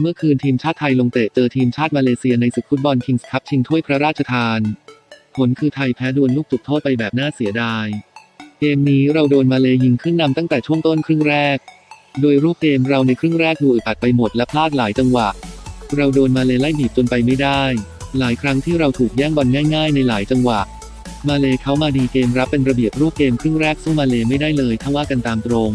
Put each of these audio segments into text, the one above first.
เมื่อคืนทีมชาติไทยลงเตะเจอทีมชาติมาเลเซียในศึกฟุตบอลคิงส์คัพชิงถ้วยพระราชทาน ผลคือไทยแพ้ดวลลูกจุดโทษไปแบบน่าเสียดาย เกมนี้เราโดนมาเลยิงขึ้นนำตั้งแต่ช่วงต้นครึ่งแรก โดยรูปเกมเราในครึ่งแรกดูอึดอัดไปหมดและพลาดหลายจังหวะ เราโดนมาเลไล่บีบจนไปไม่ได้ หลายครั้งที่เราถูกแย่งบอลง่าย ๆ ในหลายจังหวะ มาเลเขามาดีเกมรับเป็นระเบียบรูปเกมครึ่งแรกสู้มาเลไม่ได้เลยถ้าว่ากันตามตรง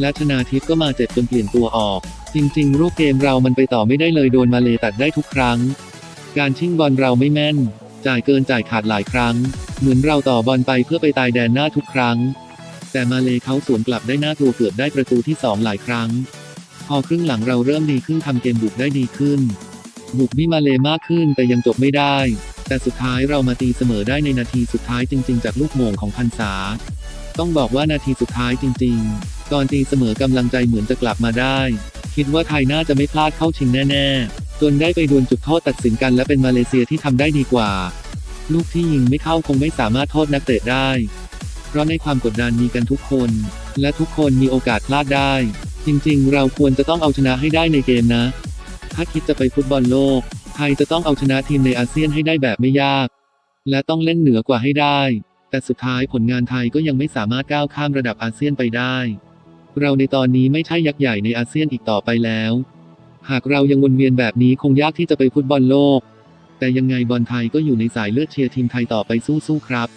และชนาทิพย์ก็มาเจ็บจนเปลี่ยนตัวออก จริงๆ รูปเกมเรามันไปต่อไม่ได้เลยโดนมาเลตัดได้ทุกครั้ง การชิงบอลเราไม่แม่น จ่ายเกินจ่ายขาดหลายครั้ง เหมือนเราต่อบอลไปเพื่อไปตายแดนหน้าทุกครั้ง แต่มาเลเขาสวนกลับได้หน่ากลัวเกือบได้ประตูที่สองหลายครั้ง พอครึ่งหลังเราเริ่มดีขึ้นทำเกมบุกได้ดีขึ้น บุกบิมาเลมากขึ้นแต่ยังจบไม่ได้ แต่สุดท้ายเรามาตีเสมอได้ในนาทีสุดท้ายจริง ๆ จากลูกโมงของพันษา ต้องบอกว่านาทีสุดท้ายจริง ๆ ตอนตีเสมอกำลังใจเหมือนจะกลับมาได้ คิดว่าไทยน่าจะไม่พลาดเข้าชิงแน่ ๆ จนได้ไปดวลจุดโทษตัดสินกันและเป็นมาเลเซียที่ทำได้ดีกว่า ลูกที่ยิงไม่เข้าคงไม่สามารถโทษนักเตะได้ เพราะในความกดดันมีกันทุกคน และทุกคนมีโอกาสพลาดได้ จริง ๆ เราควรจะต้องเอาชนะให้ได้ในเกมนะ ถ้าคิดจะไปฟุตบอลโลก ไทยจะต้องเอาชนะทีมในอาเซียนให้ได้แบบไม่ยาก และต้องเล่นเหนือกว่าให้ได้ แต่สุดท้ายผลงานไทยก็ยังไม่สามารถก้าวข้ามระดับอาเซียนไปได้ เราในตอนนี้ไม่ใช่ยักษ์ใหญ่ในอาเซียนอีกต่อไปแล้ว หากเรายังวนเวียนแบบนี้คงยากที่จะไปฟุตบอลโลก แต่ยังไงบอลไทยก็อยู่ในสายเลือดเชียร์ทีมไทยต่อไปสู้ๆครับ